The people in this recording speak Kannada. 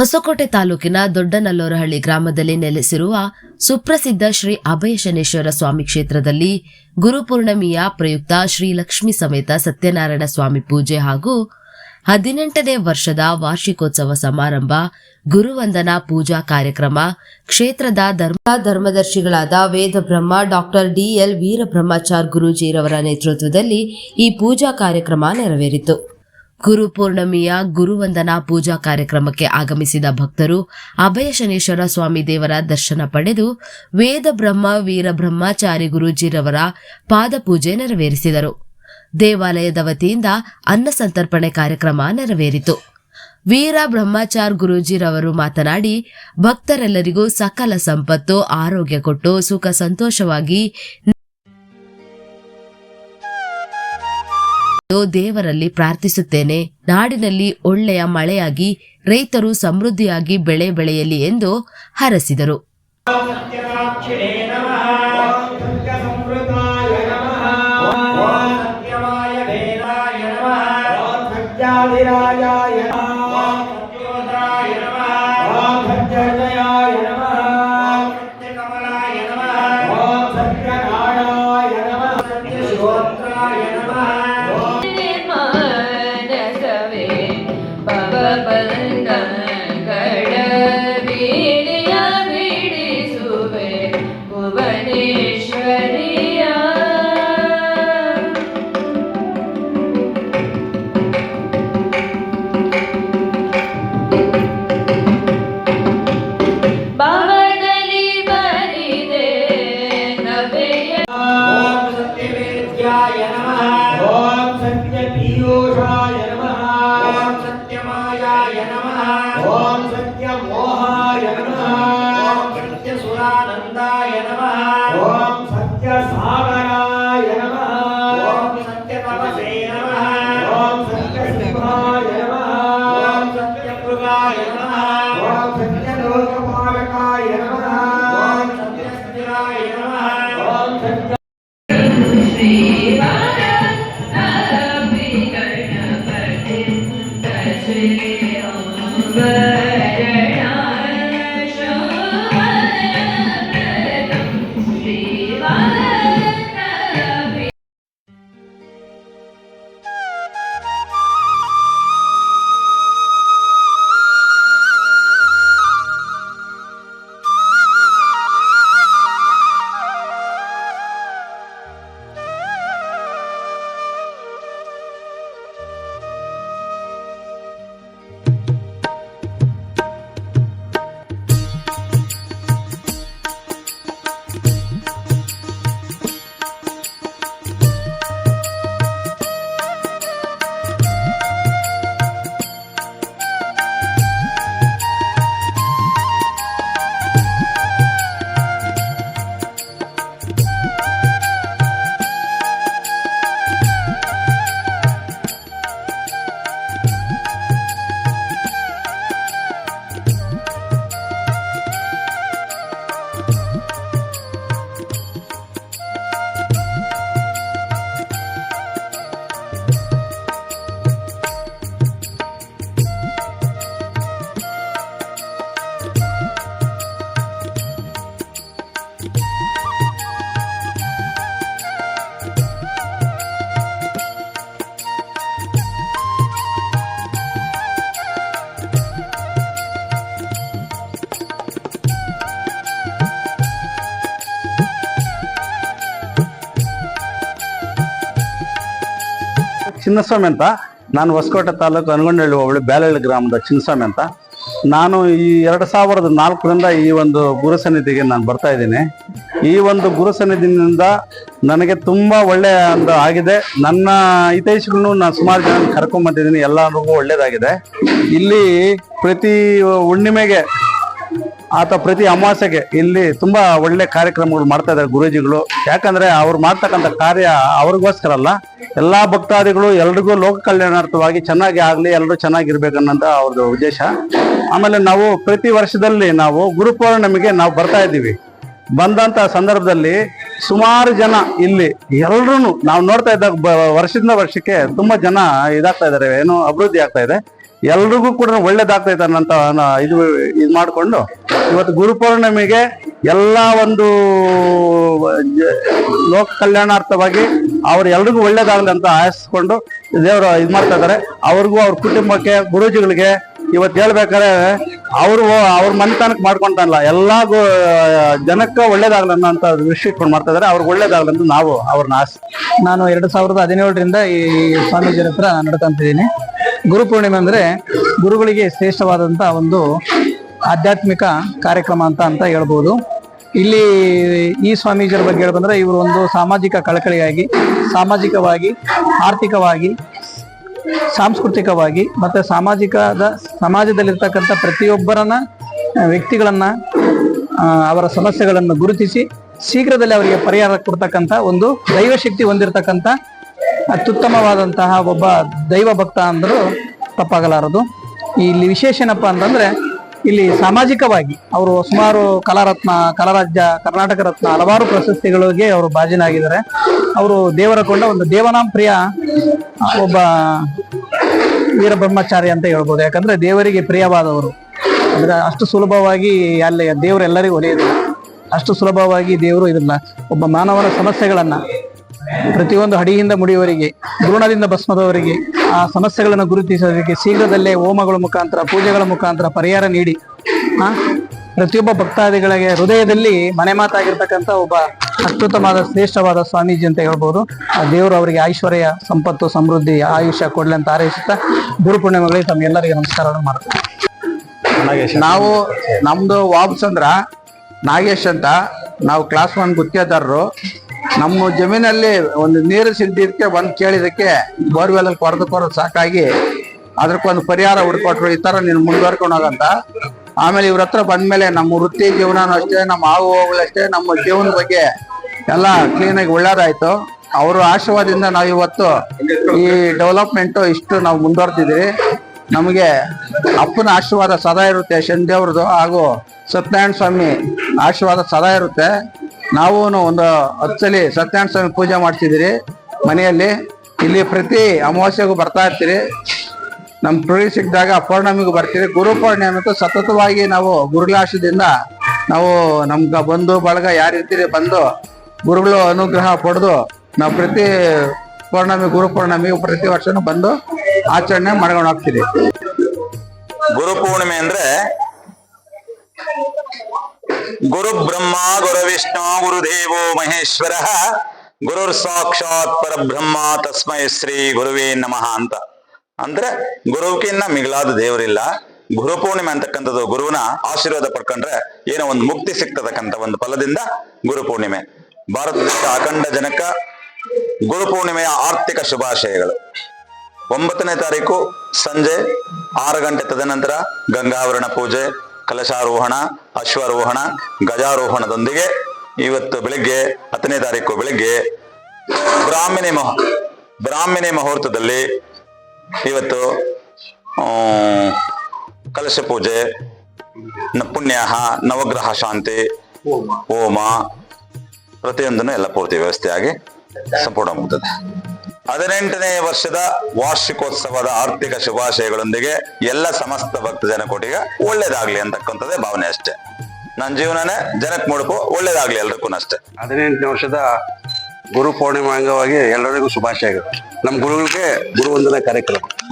ಹೊಸಕೋಟೆ ತಾಲೂಕಿನ ದೊಡ್ಡನಲ್ಲೋರಹಳ್ಳಿ ಗ್ರಾಮದಲ್ಲಿ ನೆಲೆಸಿರುವ ಸುಪ್ರಸಿದ್ಧ ಶ್ರೀ ಅಭಯಶನೇಶ್ವರ ಸ್ವಾಮಿ ಕ್ಷೇತ್ರದಲ್ಲಿ ಗುರುಪೂರ್ಣಮಿಯ ಪ್ರಯುಕ್ತ ಶ್ರೀ ಲಕ್ಷ್ಮಿ ಸಮೇತ ಸತ್ಯನಾರಾಯಣ ಸ್ವಾಮಿ ಪೂಜೆ ಹಾಗೂ ಹದಿನೆಂಟನೇ ವರ್ಷದ ವಾರ್ಷಿಕೋತ್ಸವ ಸಮಾರಂಭ, ಗುರುವಂದನಾ ಪೂಜಾ ಕಾರ್ಯಕ್ರಮ, ಕ್ಷೇತ್ರದ ಧರ್ಮ ಧರ್ಮದರ್ಶಿಗಳಾದ ವೇದ ಬ್ರಹ್ಮ ಡಾಕ್ಟರ್ ಡಿಎಲ್ ವೀರಬ್ರಹ್ಮಚಾರ್ ಗುರೂಜಿರವರ ನೇತೃತ್ವದಲ್ಲಿ ಈ ಪೂಜಾ ಕಾರ್ಯಕ್ರಮ ನೆರವೇರಿತು. ಗುರು ಪೂರ್ಣಿಮೆಯ ಗುರುವಂದನಾ ಪೂಜಾ ಕಾರ್ಯಕ್ರಮಕ್ಕೆ ಆಗಮಿಸಿದ ಭಕ್ತರು ಅಭಯ ಶನೇಶ್ವರ ಸ್ವಾಮಿ ದೇವರ ದರ್ಶನ ಪಡೆದು ವೇದ ಬ್ರಹ್ಮ ವೀರಬ್ರಹ್ಮಚಾರಿ ಗುರೂಜಿರವರ ಪಾದಪೂಜೆ ನೆರವೇರಿಸಿದರು. ದೇವಾಲಯದ ವತಿಯಿಂದ ಅನ್ನ ಸಂತರ್ಪಣೆ ಕಾರ್ಯಕ್ರಮ ನೆರವೇರಿತು. ವೀರ ಬ್ರಹ್ಮಚಾರ್ ಗುರೂಜಿರವರು ಮಾತನಾಡಿ, ಭಕ್ತರೆಲ್ಲರಿಗೂ ಸಕಲ ಸಂಪತ್ತು, ಆರೋಗ್ಯ ಕೊಟ್ಟು ಸುಖ ಸಂತೋಷವಾಗಿ ದೇವರಲ್ಲಿ ಪ್ರಾರ್ಥಿಸುತ್ತೇನೆ. ನಾಡಿನಲ್ಲಿ ಒಳ್ಳೆಯ ಮಳೆಯಾಗಿ ರೈತರು ಸಮೃದ್ಧಿಯಾಗಿ ಬೆಳೆ ಬೆಳೆಯಲಿ ಎಂದು ಹರಸಿದರು. নয় ಚಿನ್ನಸ್ವಾಮಿ ಅಂತ. ನಾನು ಹೊಸಕೋಟೆ ತಾಲೂಕು ಅನಗೊಂಡಳ್ಳಿ ಹೋಬಳಿ ಬ್ಯಾಲಹಳ್ಳಿ ಗ್ರಾಮದ ಚಿನ್ನಸ್ವಾಮಿ ಅಂತ. ನಾನು ಈ ಎರಡು ಸಾವಿರದ ನಾಲ್ಕರಿಂದ ಈ ಒಂದು ಗುರು ಸನ್ನಿಧಿಗೆ ನಾನು ಬರ್ತಾ ಇದ್ದೀನಿ. ಈ ಒಂದು ಗುರು ಸನ್ನಿಧಿನಿಂದ ನನಗೆ ತುಂಬ ಒಳ್ಳೆಯ ಒಂದು ಆಗಿದೆ. ನನ್ನ ಹಿತೈಷಿಗಳನ್ನು ನಾನು ಸುಮಾರು ಜನ ಕರ್ಕೊಂಬಂದಿದ್ದೀನಿ ಎಲ್ಲರಿಗೂ ಒಳ್ಳೆಯದಾಗಿದೆ ಇಲ್ಲಿ ಪ್ರತಿ ಹುಣ್ಣಿಮೆಗೆ, ಆತ ಪ್ರತಿ ಅಮಾವಾಸ್ಯೆಗೆ ಇಲ್ಲಿ ತುಂಬ ಒಳ್ಳೆ ಕಾರ್ಯಕ್ರಮಗಳು ಮಾಡ್ತಾ ಇದ್ದಾರೆ ಗುರೂಜಿಗಳು. ಯಾಕಂದರೆ ಅವ್ರು ಮಾಡ್ತಕ್ಕಂಥ ಕಾರ್ಯ ಅವ್ರಿಗೋಸ್ಕರ ಅಲ್ಲ. ಎಲ್ಲಾ ಭಕ್ತಾದಿಗಳು ಎಲ್ರಿಗೂ ಲೋಕ ಕಲ್ಯಾಣಾರ್ಥವಾಗಿ ಚೆನ್ನಾಗಿ ಆಗಲಿ ಎಲ್ಲರೂ ಚೆನ್ನಾಗಿರ್ಬೇಕನ್ನೋಂಥ ಅವ್ರದ್ದು ಉದ್ದೇಶ. ಆಮೇಲೆ ನಾವು ಪ್ರತಿ ವರ್ಷದಲ್ಲಿ ನಾವು ಗುರುಪೌರ್ಣಮಿಗೆ ನಾವು ಬರ್ತಾ ಇದ್ದೀವಿ. ಬಂದಂತ ಸಂದರ್ಭದಲ್ಲಿ ಸುಮಾರು ಜನ ಇಲ್ಲಿ ಎಲ್ಲರೂ ನಾವು ನೋಡ್ತಾ ಇದ್ದಾಗ ವರ್ಷದಿಂದ ವರ್ಷಕ್ಕೆ ತುಂಬಾ ಜನ ಇದಾಗ್ತಾ ಇದ್ದಾರೆ ಏನು ಅಭಿವೃದ್ಧಿ ಆಗ್ತಾ ಇದೆ. ಎಲ್ರಿಗೂ ಕೂಡ ಒಳ್ಳೇದಾಗ್ತಾ ಇದ್ದಾರೆ ಅಂತ ಇದು ಇದು ಮಾಡಿಕೊಂಡು ಇವತ್ತು ಗುರು ಪೌರ್ಣಿಮೆಗೆ ಎಲ್ಲ ಒಂದು ಲೋಕ ಕಲ್ಯಾಣಾರ್ಥವಾಗಿ ಅವ್ರು ಎಲ್ರಿಗೂ ಒಳ್ಳೇದಾಗಲಿ ಅಂತ ಆಯಿಸ್ಕೊಂಡು ದೇವರು ಇದು ಮಾಡ್ತಾ ಇದ್ದಾರೆ. ಅವ್ರಿಗೂ ಅವ್ರ ಕುಟುಂಬಕ್ಕೆ, ಗುರೂಜಿಗಳಿಗೆ ಇವತ್ತು ಹೇಳ್ಬೇಕಾದ್ರೆ ಅವರು ಅವ್ರ ಮನೆತನಕ್ಕೆ ಮಾಡ್ಕೊಂತಲ್ಲ ಎಲ್ಲ ಜನಕ್ಕೆ ಒಳ್ಳೇದಾಗ್ಲನ್ನ ಅಂತ ವಿಷಯ ಇಟ್ಕೊಂಡು ಮಾಡ್ತಾ ಇದ್ದಾರೆ. ಅವ್ರಿಗೆ ಒಳ್ಳೇದಾಗ್ಲಿ ಅಂತ ನಾವು ಅವ್ರನ್ನ ಆಸೆ ನಾನು ಎರಡು ಸಾವಿರದ ಹದಿನೇಳರಿಂದ ಈ ಸ್ವಾಮೀಜಿಯ ಹತ್ರ ನಡ್ಕೊಂತಿದ್ದೀನಿ ಗುರು ಪೂರ್ಣಿಮೆ ಅಂದ್ರೆ ಗುರುಗಳಿಗೆ ಶ್ರೇಷ್ಠವಾದಂತ ಒಂದು ಆಧ್ಯಾತ್ಮಿಕ ಕಾರ್ಯಕ್ರಮ ಅಂತ ಅಂತ ಹೇಳ್ಬೋದು. ಇಲ್ಲಿ ಈ ಸ್ವಾಮೀಜಿಯರ ಬಗ್ಗೆ ಹೇಳ್ಬಂದ್ರೆ ಇವರು ಒಂದು ಸಾಮಾಜಿಕ ಕಳಕಳಿಯಾಗಿ, ಸಾಮಾಜಿಕವಾಗಿ, ಆರ್ಥಿಕವಾಗಿ, ಸಾಂಸ್ಕೃತಿಕವಾಗಿ ಮತ್ತು ಸಾಮಾಜಿಕದ ಸಮಾಜದಲ್ಲಿರ್ತಕ್ಕಂಥ ಪ್ರತಿಯೊಬ್ಬರನ್ನ, ವ್ಯಕ್ತಿಗಳನ್ನು ಅವರ ಸಮಸ್ಯೆಗಳನ್ನು ಗುರುತಿಸಿ ಶೀಘ್ರದಲ್ಲಿ ಅವರಿಗೆ ಪರಿಹಾರ ಕೊಡ್ತಕ್ಕಂಥ ಒಂದು ದೈವಶಕ್ತಿ ಹೊಂದಿರತಕ್ಕಂಥ ಅತ್ಯುತ್ತಮವಾದಂತಹ ಒಬ್ಬ ದೈವ ಭಕ್ತ ಅಂದರೂ ತಪ್ಪಾಗಲಾರದು. ಇಲ್ಲಿ ವಿಶೇಷ ಏನಪ್ಪ ಅಂತಂದ್ರೆ ಇಲ್ಲಿ ಸಾಮಾಜಿಕವಾಗಿ ಅವರು ಸುಮಾರು ಕಲಾರತ್ನ, ಕಲಾರಾಜ್ಯ, ಕರ್ನಾಟಕ ರತ್ನ ಹಲವಾರು ಪ್ರಶಸ್ತಿಗಳಿಗೆ ಅವರು ಭಾಜನಾಗಿದ್ದಾರೆ ಅವರು ದೇವರ ಕೊಂಡ ಒಂದು ದೇವನಾಂ ಪ್ರಿಯ ಒಬ್ಬ ವೀರಬ್ರಹ್ಮಚಾರಿ ಅಂತ ಹೇಳ್ಬೋದು. ಯಾಕಂದ್ರೆ ದೇವರಿಗೆ ಪ್ರಿಯವಾದವರು. ಅಂದ್ರೆ ಅಷ್ಟು ಸುಲಭವಾಗಿ ಅಲ್ಲಿ ದೇವರು ಎಲ್ಲರಿಗೂ ಒಲಿಯೋದಿಲ್ಲ ಅಷ್ಟು ಸುಲಭವಾಗಿ ದೇವರು ಇದನ್ನ, ಒಬ್ಬ ಮಾನವನ ಸಮಸ್ಯೆಗಳನ್ನ ಪ್ರತಿಯೊಂದು ಹಡಿಯಿಂದ ಮುಡಿಯವರಿಗೆ ಭ್ರೂಣದಿಂದ ಭಸ್ಮದವರಿಗೆ ಸಮಸ್ಯೆಗಳನ್ನು ಗುರುತಿಸೋದಕ್ಕೆ ಶೀಘ್ರದಲ್ಲೇ ಹೋಮಗಳ ಮುಖಾಂತರ ಪೂಜೆಗಳ ಮುಖಾಂತರ ಪರಿಹಾರ ನೀಡಿ. ಆ? ಪ್ರತಿಯೊಬ್ಬ ಭಕ್ತಾದಿಗಳಿಗೆ ಹೃದಯದಲ್ಲಿ ಮನೆ ಮಾತಾಗಿರ್ತಕ್ಕಂಥ ಒಬ್ಬ ಅತ್ಯುತ್ತಮವಾದ ಶ್ರೇಷ್ಠವಾದ ಸ್ವಾಮೀಜಿ ಅಂತ ಹೇಳ್ಬೋದು. ಆ ದೇವರು ಅವರಿಗೆ ಐಶ್ವರ್ಯ ಸಂಪತ್ತು ಸಮೃದ್ಧಿ ಆಯುಷ್ಯ ಕೊಡಲಿ ಅಂತ ಆರೈಸುತ್ತಾ ಗುರು ಪೂರ್ಣಿಮೆಗಳಿಗೆ ತಮ್ಮೆಲ್ಲರಿಗೆ ನಮಸ್ಕಾರವನ್ನು ಮಾಡ್ತೀನಿ ನಾವು ನಮ್ದು ವಾಬ್ಸಂದ್ರ ನಾಗೇಶ್ ಅಂತ. ನಾವು ಕ್ಲಾಸ್ ಒನ್ ಗುತ್ತಿಗೆದಾರರು. ನಮ್ಮ ಜಮೀನಲ್ಲಿ ಒಂದು ನೀರು ಸಿಗದಿದ್ದಕ್ಕೆ ಬಂದು ಕೇಳಿದಕ್ಕೆ ಬೋರ್ವೆಲ್ ಅಲ್ಲಿ ಕೊರದು ಕೊರದು ಸಾಕಾಗಿ ಅದಕ್ಕೊಂದು ಪರಿಹಾರ ಹುಡ್ಕೊಟ್ರು. ಈ ತರ ನೀನು ಮುಂದುವರ್ಕೊಂಡು ಹೋಗಂತ. ಆಮೇಲೆ ಇವ್ರ ಹತ್ರ ಬಂದ್ಮೇಲೆ ನಮ್ಮ ವೃತ್ತಿ ಜೀವನನೂ ಅಷ್ಟೇ, ನಮ್ಮ ಹಾವು ಹೋಗ್ಲಷ್ಟೇ ನಮ್ಮ ಜೀವನ ಬಗ್ಗೆ ಎಲ್ಲ ಕ್ಲೀನಾಗಿ ಒಳ್ಳೇದಾಯ್ತು. ಅವ್ರ ಆಶೀರ್ವಾದದಿಂದ ನಾವು ಇವತ್ತು ಈ ಡೆವಲಪ್ಮೆಂಟ್ ಇಷ್ಟು ನಾವು ಮುಂದುವರ್ತಿದ್ದೀವಿ ನಮಗೆ ಅಪ್ಪನ ಆಶೀರ್ವಾದ ಸದಾ ಇರುತ್ತೆ, ಶನಿದೇವ್ರದ್ದು ಹಾಗೂ ಸತ್ಯನಾರಾಯಣ ಸ್ವಾಮಿ ಆಶೀರ್ವಾದ ಸದಾ ಇರುತ್ತೆ. ನಾವು ಒಂದು ಹತ್ತು ಸಲ ಸತ್ಯನಾರಾಯಣ ಸ್ವಾಮಿ ಪೂಜೆ ಮಾಡ್ತಿದ್ದೀರಿ. ಮನೆಯಲ್ಲಿ ಇಲ್ಲಿ ಪ್ರತಿ ಅಮಾವಾಸ್ಯೆಗೂ ಬರ್ತಾ ಇರ್ತೀರಿ. ನಮ್ಮ ಪ್ರೀ ಸಿಕ್ಕಿದಾಗ ಪೌರ್ಣಮಿಗೂ ಬರ್ತೀರಿ. ಗುರು ಪೌರ್ಣಿಮೆ ಅಂತೂ ಸತತವಾಗಿ ನಾವು ಗುರುಲಾಶದಿಂದ ನಾವು ನಮ್ಗೆ ಬಂಧು ಬಳಗ ಯಾರಿರ್ತೀರಿ ಬಂದು ಗುರುಗಳು ಅನುಗ್ರಹ ಪಡೆದು ನಾವು ಪ್ರತಿ ಪೌರ್ಣಮಿ ಗುರು ಪೌರ್ಣಮಿಗೂ ಪ್ರತಿ ವರ್ಷನೂ ಬಂದು ಆಚರಣೆ ಮಾಡ್ಕೊಂಡು ಹೋಗ್ತೀರಿ. ಗುರು ಪೂರ್ಣಿಮೆ ಅಂದ್ರೆ ಗುರು ಬ್ರಹ್ಮ ಗುರು ವಿಷ್ಣು ಗುರುದೇವೋ ಮಹೇಶ್ವರ ಗುರುರ್ ಸಾಕ್ಷಾತ್ ಪರಬ್ರಹ್ಮ ತಸ್ಮೈ ಶ್ರೀ ಗುರುವೇ ನಮಃ ಅಂತ. ಅಂದ್ರೆ ಗುರುವಿಗಿನ್ನ ಮಿಗಿಲಾದ ದೇವರಿಲ್ಲ. ಗುರು ಪೂರ್ಣಿಮೆ ಅಂತಕ್ಕಂಥದ್ದು ಗುರುವಿನ ಆಶೀರ್ವಾದ ಪಡ್ಕೊಂಡ್ರೆ ಏನೋ ಒಂದು ಮುಕ್ತಿ ಸಿಗ್ತದಕ್ಕಂತ ಒಂದು ಫಲದಿಂದ ಗುರು ಪೂರ್ಣಿಮೆ. ಭಾರತದ ಅಖಂಡ ಜನಕ, ಗುರು ಪೂರ್ಣಿಮೆಯ ಆರ್ಥಿಕ ಶುಭಾಶಯಗಳು. ಒಂಬತ್ತನೇ ತಾರೀಕು ಸಂಜೆ ಆರು ಗಂಟೆ ತದನಂತರ ಗಂಗಾವರಣ ಪೂಜೆ, ಕಲಶಾರೋಹಣ ಅಶ್ವಾರೋಹಣ, ಗಜಾರೋಹಣದೊಂದಿಗೆ ಇವತ್ತು ಬೆಳಿಗ್ಗೆ ಹತ್ತನೇ ತಾರೀಕು ಬೆಳಿಗ್ಗೆ ಬ್ರಾಹ್ಮಣಿ ಮಹ, ಬ್ರಾಹ್ಮಣಿ ಮುಹೂರ್ತದಲ್ಲಿ ಇವತ್ತು ಕಲಶ ಪೂಜೆ ಪುಣ್ಯಾಹ, ನವಗ್ರಹ ಶಾಂತಿ, ಹೋಮ, ಪ್ರತಿಯೊಂದನ್ನು ಎಲ್ಲ ಪೂರ್ತಿ ವ್ಯವಸ್ಥೆಯಾಗಿ ಸಂಪೂರ್ಣ ಮುಗ್ತದೆ ಹದಿನೆಂಟನೇ ವರ್ಷದ ವಾರ್ಷಿಕೋತ್ಸವದ ಆರ್ಥಿಕ ಶುಭಾಶಯಗಳೊಂದಿಗೆ ಎಲ್ಲ ಸಮಸ್ತ ಭಕ್ತ ಜನಕೋಟಿಗೆ ಒಳ್ಳೇದಾಗ್ಲಿ ಅಂತಕ್ಕಂಥದ್ದೇ ಭಾವನೆ ಅಷ್ಟೇ. ನನ್ನ ಜೀವನನೇ ಜನಕ್ಕೆ ಮುಡುಪು ಒಳ್ಳೇದಾಗ್ಲಿ ಎಲ್ರಿಗೂ ಅಷ್ಟೇ. ಹದಿನೆಂಟನೇ ವರ್ಷದ ಗುರು ಪೂರ್ಣಿಮಾ ಅಂಗವಾಗಿ ಎಲ್ಲರಿಗೂ ಶುಭಾಶಯಗಳು. ನಮ್ಮ ಗುರುಗಳಿಗೆ ಗುರುವಂದನ ಕಾರ್ಯಕ್ರಮ.